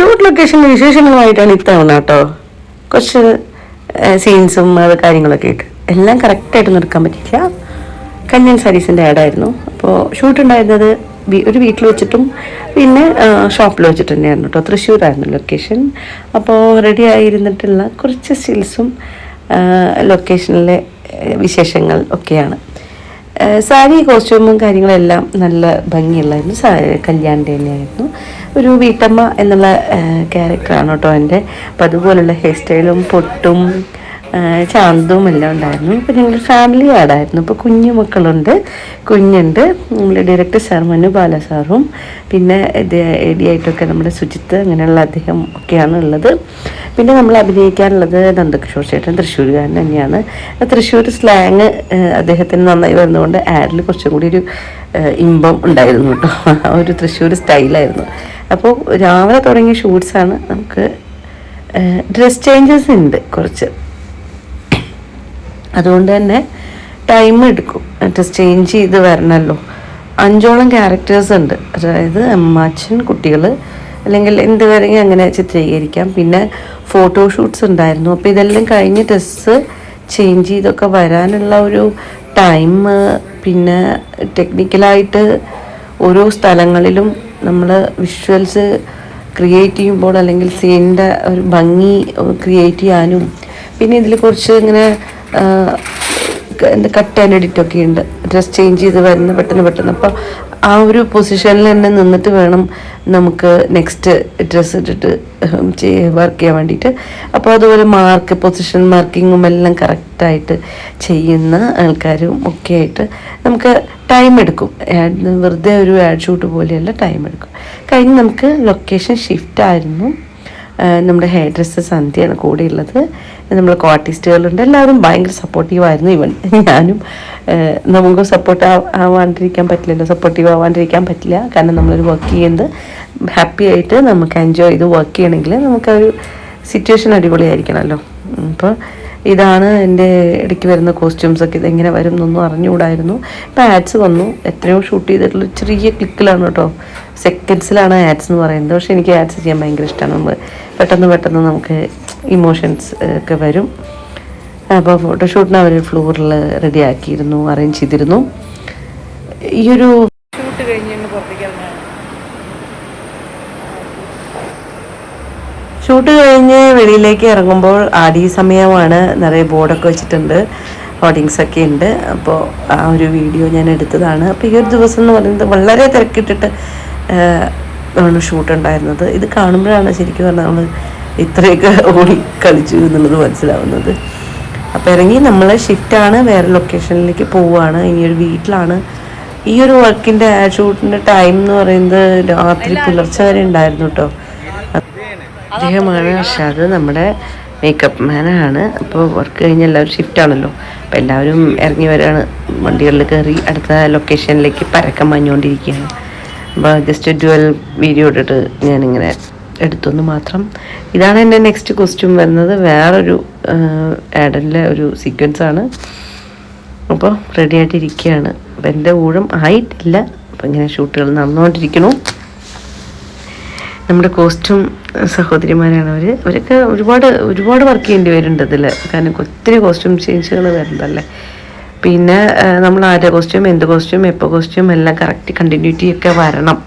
Shoot location വിശേഷങ്ങളുമായിട്ടാണ് ഇത്തവണ കേട്ടോ. കുറച്ച് സീൻസും അത് കാര്യങ്ങളൊക്കെ ആയിട്ട്. എല്ലാം കറക്റ്റായിട്ട് നിർക്കാൻ പറ്റില്ല കന്യാൻ സാരീസിന്റെ ആഡായിരുന്നു അപ്പോൾ ഷൂട്ട് ഉണ്ടായിരുന്നത് ഒരു വീട്ടിൽ വെച്ചിട്ടും പിന്നെ ഷോപ്പിൽ വെച്ചിട്ട് തന്നെയായിരുന്നു കേട്ടോ. തൃശ്ശൂരായിരുന്നു ലൊക്കേഷൻ അപ്പോൾ റെഡി ആയിരുന്നിട്ടുള്ള കുറച്ച് സ്റ്റിൽസും ലൊക്കേഷനിലെ വിശേഷങ്ങൾ ഒക്കെയാണ്. സാരി കോസ്റ്റ്യൂമും കാര്യങ്ങളെല്ലാം നല്ല ഭംഗിയുള്ളായിരുന്നു സാ കല്യാണിന്റെ തന്നെയായിരുന്നു. ഒരു വീട്ടമ്മ എന്നുള്ള ക്യാരക്ടറാണ് കേട്ടോ എന്റെ. അപ്പം അതുപോലുള്ള ഹെയർ സ്റ്റൈലും പൊട്ടും ചാന്തവും എല്ലാം ഉണ്ടായിരുന്നു. അപ്പോൾ ഞങ്ങൾ ഫാമിലി ആടായിരുന്നു. ഇപ്പോൾ കുഞ്ഞു മക്കളുണ്ട്. കുഞ്ഞുണ്ട്. നമ്മുടെ ഡയറക്ടർ സാർ മനു ബാല സാറും. പിന്നെ എ ഡി ആയിട്ടൊക്കെ നമ്മുടെ സുജിത്ത് അങ്ങനെയുള്ള അദ്ദേഹം ഒക്കെയാണ് ഉള്ളത്. പിന്നെ നമ്മൾ അഭിനയിക്കാനുള്ളത് നന്ദകിഷോർ ചേട്ടൻ തൃശ്ശൂരുകാരൻ തന്നെയാണ്. തൃശ്ശൂർ സ്ലാങ് അദ്ദേഹത്തിന് നന്നായി വരുന്നതുകൊണ്ട് ആഡിൽ കുറച്ചും കൂടി ഒരു ഇമ്പം ഉണ്ടായിരുന്നു കേട്ടോ. ആ ഒരു തൃശ്ശൂർ സ്റ്റൈലായിരുന്നു അപ്പോൾ രാവിലെ തുടങ്ങിയ ഷൂട്ട്സാണ് നമുക്ക് ഡ്രസ് ചേഞ്ചസ് ഉണ്ട് കുറച്ച്. അതുകൊണ്ട് തന്നെ ടൈം എടുക്കും. ഡ്രസ് ചേഞ്ച് ചെയ്ത് വരണമല്ലോ അഞ്ചോളം ക്യാരക്ടേഴ്സ് ഉണ്ട്. അതായത് അമ്മാച്ചൻ കുട്ടികൾ അല്ലെങ്കിൽ എന്ത് വേണമെങ്കിൽ അങ്ങനെ ചിത്രീകരിക്കാം. പിന്നെ ഫോട്ടോഷൂട്ട്സ് ഉണ്ടായിരുന്നു. അപ്പോൾ ഇതെല്ലാം കഴിഞ്ഞ് ഡ്രസ്സ് ചേഞ്ച് ചെയ്തൊക്കെ വരാനുള്ള ഒരു ടൈം പിന്നെ ടെക്നിക്കലായിട്ട് ഓരോ സ്ഥലങ്ങളിലും നമ്മൾ വിഷ്വൽസ് ക്രിയേറ്റ് ചെയ്യുമ്പോൾ അല്ലെങ്കിൽ സീനിന്റെ ഒരു ഭംഗി ക്രിയേറ്റ് ചെയ്യാനും പിന്നെ ഇതിൽ കുറച്ച് ഇങ്ങനെ കട്ട് ആൻഡ് എഡിറ്റ് ഒക്കെ ഉണ്ട്. ഡ്രസ് ചേഞ്ച് ചെയ്ത് വരുന്ന പെട്ടെന്ന് പെട്ടെന്ന്. അപ്പോൾ ആ ഒരു പൊസിഷനിൽ തന്നെ നിന്നിട്ട് വേണം നമുക്ക് നെക്സ്റ്റ് ഡ്രസ്സ് ഇട്ടിട്ട് വർക്ക് ചെയ്യാൻ വേണ്ടിയിട്ട്. അപ്പോൾ അതുപോലെ മാർക്ക് പൊസിഷൻ മാർക്കിങ്ങും എല്ലാം കറക്റ്റായിട്ട് ചെയ്യുന്ന ആൾക്കാരും ഒക്കെ ആയിട്ട് നമുക്ക് ടൈം എടുക്കും. വെറുതെ ഒരു ആഡ് ഷൂട്ട് പോലെയല്ല ടൈം എടുക്കും. കഴിഞ്ഞ് നമുക്ക് ലൊക്കേഷൻ ഷിഫ്റ്റ് ആയിരുന്നു. നമ്മുടെ ഹെയർ ഡ്രസ്സ് സന്ധ്യയാണ് കൂടെ ഉള്ളത് നമ്മൾ കോർട്ടിസ്റ്റുകളുണ്ട് എല്ലാവരും ഭയങ്കര സപ്പോർട്ടീവ് ആയിരുന്നു ഇവൻ. ഞാനും നമുക്ക് സപ്പോർട്ട് ആവാണ്ടിരിക്കാൻ പറ്റില്ലല്ലോ. സപ്പോർട്ടീവ് ആവാണ്ടിരിക്കാൻ പറ്റില്ല. കാരണം നമ്മളൊരു വർക്ക് ചെയ്യുന്നത് ഹാപ്പി ആയിട്ട് നമുക്ക് എൻജോയ് ചെയ്ത് വർക്ക് ചെയ്യണമെങ്കിൽ നമുക്കൊരു സിറ്റുവേഷൻ അടിപൊളിയായിരിക്കണമല്ലോ. അപ്പോൾ ഇതാണ് എന്റെ ഇടയ്ക്ക് വരുന്ന കോസ്റ്റ്യൂംസ് ഒക്കെ. ഇതെങ്ങനെ വരും എന്നൊന്നും അറിഞ്ഞുകൂടായിരുന്നു. ഇപ്പം ആഡ്സ് വന്നു. എത്രയോ ഷൂട്ട് ചെയ്തിട്ടുള്ള ചെറിയ ക്ലിക്കിലാണ് കേട്ടോ. സെക്കൻഡ്സിലാണ് ആഡ്സ് എന്ന് പറയുന്നത്. പക്ഷേ എനിക്ക് ആഡ്സ് ചെയ്യാൻ ഭയങ്കര ഇഷ്ടമാണ്. നമ്മൾ പെട്ടെന്ന് പെട്ടെന്ന് നമുക്ക് ഇമോഷൻസ് ഒക്കെ വരും. അപ്പോൾ ഫോട്ടോഷൂട്ടിന് അവർ ഫ്ലോറിൽ റെഡി ആക്കിയിരുന്നു അറേഞ്ച് ചെയ്തിരുന്നു. ഈ ഒരു ഷൂട്ട് കഴിഞ്ഞ് പുറത്തേക്ക് ഷൂട്ട് കഴിഞ്ഞ് വെളിയിലേക്ക് ഇറങ്ങുമ്പോൾ ആടി സമയമാണ് നിറയെ ബോർഡൊക്കെ വെച്ചിട്ടുണ്ട് ഹോർഡിങ്സൊക്കെ ഉണ്ട്. അപ്പോൾ ആ ഒരു വീഡിയോ ഞാൻ എടുത്തതാണ്. അപ്പോൾ ഈ ഒരു ദിവസം എന്ന് പറയുന്നത് വളരെ തിരക്കിട്ടിട്ട് ആണ് ഷൂട്ട് ഉണ്ടായിരുന്നത്. ഇത് കാണുമ്പോഴാണ് ശരിക്കും പറഞ്ഞാൽ നമ്മൾ ഇത്രയൊക്കെ ഓടി കളിച്ചു എന്നുള്ളത് മനസ്സിലാവുന്നത്. അപ്പോൾ ഇറങ്ങി നമ്മൾ ഷിഫ്റ്റാണ് വേറെ ലൊക്കേഷനിലേക്ക് പോവുകയാണ് ഇനി ഒരു വീട്ടിലാണ്. ഈ ഒരു വർക്കിന്റെ ഷൂട്ടിന്റെ ടൈം എന്ന് പറയുന്നത് രാത്രി പുലർച്ചെ വരെ ഉണ്ടായിരുന്നു കേട്ടോ അദ്ദേഹമാണ്. അർഷാദ് നമ്മുടെ മേക്കപ്പ് മാനാണ് അപ്പോൾ വർക്ക് കഴിഞ്ഞ് എല്ലാവരും ഷിഫ്റ്റ് ആണല്ലോ. അപ്പോൾ എല്ലാവരും ഇറങ്ങി വരാണ്. വണ്ടികളിൽ കയറി അടുത്ത ലൊക്കേഷനിലേക്ക് പരക്കം മഞ്ഞുകൊണ്ടിരിക്കുകയാണ് അപ്പോൾ ജസ്റ്റ് ഡുവൽ വീഡിയോ ഇട്ടിട്ട് ഞാനിങ്ങനെ എടുത്തൊന്ന് മാത്രം. ഇതാണ് എന്റെ നെക്സ്റ്റ് കോസ്റ്റ്യൂം വരുന്നത്. വേറൊരു ആഡലിലെ ഒരു സീക്വൻസ് ആണ്. അപ്പോൾ റെഡി ആയിട്ടിരിക്കുകയാണ്. അപ്പോൾ എന്റെ ഊഴം ആയിട്ടില്ല. അപ്പോൾ ഇങ്ങനെ ഷൂട്ടുകൾ നടന്നുകൊണ്ടിരിക്കണു നമ്മുടെ കോസ്റ്റ്യൂം സഹോദരിമാരാണ് അവർ അവരൊക്കെ ഒരുപാട് ഒരുപാട് വർക്ക് ചെയ്യേണ്ടി വരുന്നുണ്ട് ഇതിൽ കാരണം ഒത്തിരി കോസ്റ്റ്യൂം ചേഞ്ചുകൾ വരുന്നതല്ലേ പിന്നെ നമ്മൾ ആരുടെ കോസ്റ്റ്യൂം എന്ത് കോസ്റ്റ്യൂം എപ്പോൾ കോസ്റ്റ്യൂം എല്ലാം കറക്റ്റ് കണ്ടിന്യൂറ്റി ഒക്കെ വരണം.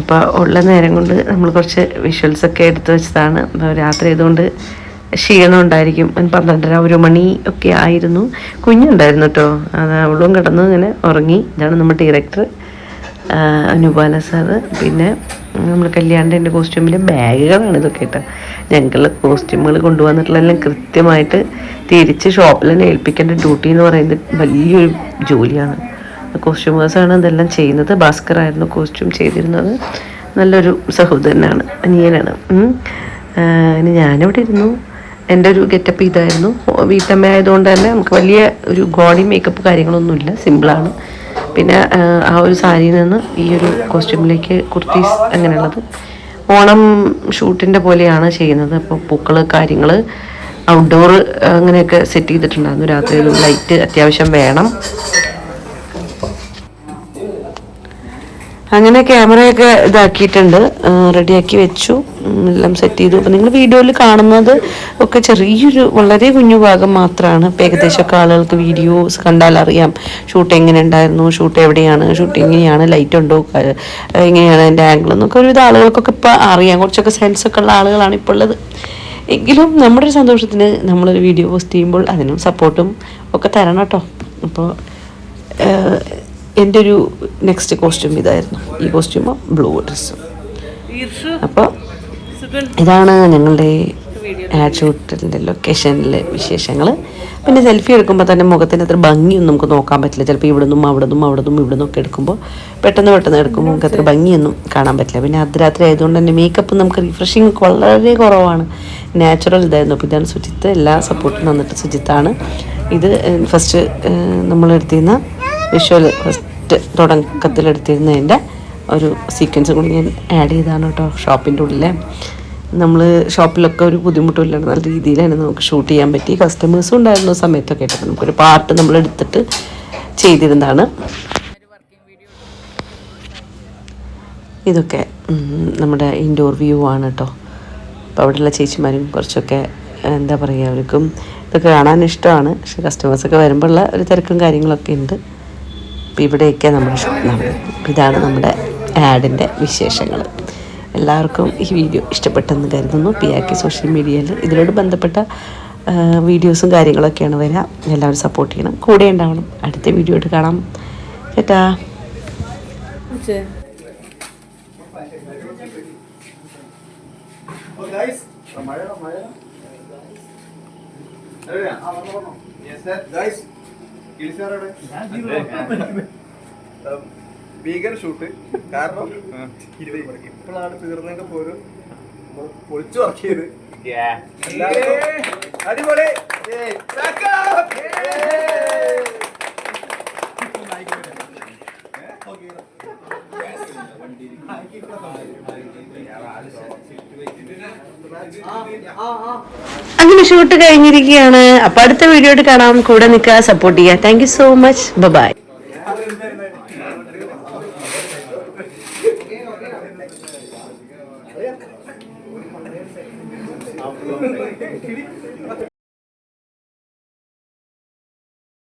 അപ്പോൾ ഉള്ള നേരം കൊണ്ട് നമ്മൾ കുറച്ച് വിഷ്വൽസ് ഒക്കെ എടുത്തു വെച്ചതാണ്. രാത്രി ആയതുകൊണ്ട് ക്ഷീണം ഉണ്ടായിരിക്കും. പന്ത്രണ്ടര ഒരു മണി ഒക്കെ ആയിരുന്നു. കുഞ്ഞുണ്ടായിരുന്നു കേട്ടോ അത് അവളും കിടന്ന് ഇങ്ങനെ ഉറങ്ങി. ഇതാണ് നമ്മുടെ ഡയറക്ടർ അനുപാല സാറ് പിന്നെ നമ്മൾ കല്യാണിന്റെ കോസ്റ്റ്യൂമിലെ ബാഗുകളാണ് ഇതൊക്കെ കേട്ടോ ഞങ്ങളുടെ കോസ്റ്റ്യൂമുകൾ കൊണ്ടുവന്നിട്ടുള്ളതെല്ലാം കൃത്യമായിട്ട് തിരിച്ച് ഷോപ്പിൽ തന്നെ ഏൽപ്പിക്കേണ്ട ഡ്യൂട്ടി എന്ന് പറയുന്നത് വലിയൊരു ജോലിയാണ്. കോസ്റ്റ്യൂമേഴ്സാണ് ഇതെല്ലാം ചെയ്യുന്നത്. ഭാസ്കർ ആയിരുന്നു കോസ്റ്റ്യൂം ചെയ്തിരുന്നത്. നല്ലൊരു സഹോദരനാണ് അനിയനാണ്. ഇനി ഞാനിവിടെ ഇരുന്നു. എന്റെ ഒരു ഗെറ്റപ്പ് ഇതായിരുന്നു. വീട്ടമ്മ ആയതുകൊണ്ട് തന്നെ നമുക്ക് വലിയ ഒരു ഗോഡി മേക്കപ്പ് കാര്യങ്ങളൊന്നുമില്ല. സിമ്പിളാണ്. പിന്നെ ആ, ഒരു സാരിയിൽ നിന്ന് ഈ ഒരു കോസ്റ്റ്യൂമിലേക്ക് കുർത്തീസ് അങ്ങനെയുള്ളത്. ഓണം ഷൂട്ടിന്റെ പോലെയാണ് ചെയ്യുന്നത്. അപ്പോൾ പൂക്കൾ കാര്യങ്ങൾ ഔട്ട്ഡോർ അങ്ങനെയൊക്കെ സെറ്റ് ചെയ്തിട്ടുണ്ടായിരുന്നു. രാത്രിയിലും ലൈറ്റ് അത്യാവശ്യം വേണം. അങ്ങനെ ക്യാമറയൊക്കെ ഇതാക്കിയിട്ടുണ്ട്. റെഡിയാക്കി വെച്ചു. എല്ലാം സെറ്റ് ചെയ്തു. അപ്പം നിങ്ങൾ വീഡിയോയിൽ കാണുന്നത് ഒക്കെ ചെറിയൊരു വളരെ കുഞ്ഞു ഭാഗം മാത്രമാണ് ഇപ്പം ഏകദേശമൊക്കെ ആളുകൾക്ക് വീഡിയോസ് കണ്ടാൽ അറിയാം. ഷൂട്ട് എങ്ങനെ ഉണ്ടായിരുന്നു? ഷൂട്ട് എവിടെയാണ്? ഷൂട്ട് എങ്ങനെയാണ്? ലൈറ്റ് ഉണ്ടോ? എങ്ങനെയാണ് അതിന്റെ ആംഗിൾ എന്നൊക്കെ ഒരുവിധ ആളുകൾക്കൊക്കെ ഇപ്പോൾ അറിയാം. കുറച്ചൊക്കെ സെൻസ് ഒക്കെ ഉള്ള ആളുകളാണ് ഇപ്പോൾ ഉള്ളത്. എങ്കിലും നമ്മുടെ ഒരു സന്തോഷത്തിന് നമ്മളൊരു വീഡിയോ പോസ്റ്റ് ചെയ്യുമ്പോൾ അതിനും സപ്പോർട്ടും ഒക്കെ തരണം കേട്ടോ. അപ്പോൾ എന്റെ ഒരു നെക്സ്റ്റ് കോസ്റ്റ്യൂം ഇതായിരുന്നു. ഈ കോസ്റ്റ്യൂമ് ബ്ലൂ ഡ്രസ്സും അപ്പോൾ ഇതാണ് ഞങ്ങളുടെ ആഡ് ഷൂട്ടിന്റെ ലൊക്കേഷനിലെ വിശേഷങ്ങൾ പിന്നെ സെൽഫി എടുക്കുമ്പോൾ തന്നെ മുഖത്തിന് അത്ര ഭംഗിയൊന്നും നമുക്ക് നോക്കാൻ പറ്റില്ല. ചിലപ്പോൾ ഇവിടെ നിന്നും അവിടെ നിന്നും അവിടെ നിന്നും ഇവിടെ നിന്നൊക്കെ എടുക്കുമ്പോൾ പെട്ടെന്ന് പെട്ടെന്ന് എടുക്കുമ്പോൾ നമുക്ക് അത്ര ഭംഗിയൊന്നും കാണാൻ പറ്റില്ല. പിന്നെ അർദ്ധരാത്രി ആയതുകൊണ്ട് തന്നെ മേക്കപ്പ് നമുക്ക് റിഫ്രഷിങ് വളരെ കുറവാണ്. നാച്ചുറൽ ഇതായിരുന്നു. അപ്പോൾ ഇതാണ് ശുചിത്വ എല്ലാ സപ്പോർട്ടും തന്നിട്ട് ശുചിത്താണ് ഇത് ഫസ്റ്റ് നമ്മൾ എടുത്തിരുന്ന വിഷ്വൽ ഫസ്റ്റ് തുടക്കത്തിലെടുത്തിരുന്നതിന്റെ ഒരു സീക്വൻസ് കൂടി ഞാൻ ആഡ് ചെയ്താണ് കേട്ടോ ഷോപ്പിന്റെ ഉള്ളിൽ നമ്മൾ ഷോപ്പിലൊക്കെ ഒരു ബുദ്ധിമുട്ടില്ലാണ്ട് നല്ല രീതിയിലാണ് നമുക്ക് ഷൂട്ട് ചെയ്യാൻ പറ്റി. കസ്റ്റമേഴ്സും ഉണ്ടായിരുന്ന സമയത്തൊക്കെ ആയിട്ട്. നമുക്കൊരു പാർട്ട് നമ്മൾ എടുത്തിട്ട് ചെയ്തിരുന്നതാണ്. ഇതൊക്കെ നമ്മുടെ ഇൻഡോർ വ്യൂ ആണ് കേട്ടോ. അപ്പോൾ അവിടെയുള്ള ചേച്ചിമാരും കുറച്ചൊക്കെ എന്താ പറയുക അവർക്കും ഇതൊക്കെ കാണാൻ ഇഷ്ടമാണ്. പക്ഷെ കസ്റ്റമേഴ്സൊക്കെ വരുമ്പോഴുള്ള ഒരു തിരക്കും കാര്യങ്ങളൊക്കെ ഉണ്ട്. അപ്പോൾ ഇവിടെയൊക്കെ നമ്മുടെ ഇതാണ് നമ്മുടെ ആഡിന്റെ വിശേഷങ്ങൾ. എല്ലാവർക്കും ഈ വീഡിയോ ഇഷ്ടപ്പെട്ടെന്ന് കരുതുന്നു. പി ആർ കെ സോഷ്യൽ മീഡിയയിൽ ഇതിനോട് ബന്ധപ്പെട്ട വീഡിയോസും കാര്യങ്ങളൊക്കെയാണ് വരിക. എല്ലാവരും സപ്പോർട്ട് ചെയ്യണം. കൂടെ ഉണ്ടാവണം. അടുത്ത വീഡിയോ ആയിട്ട് കാണാം. ചേട്ടാ. ഭീകര ഷൂട്ട്. കാരണം ഇപ്പോഴാണ് തീർന്നെങ്കിൽ പോലും പൊളിച്ചു വർക്ക് ചെയ്ത്. എല്ലാവർക്കും അടിപൊളി. അങ്ങനെ ഷൂട്ട് കഴിഞ്ഞിരിക്കുകയാണ്. അപ്പൊ അടുത്ത വീഡിയോ കാണാം. കൂടെ നിൽക്കുക സപ്പോർട്ട് ചെയ്യുക. Thank you so much bye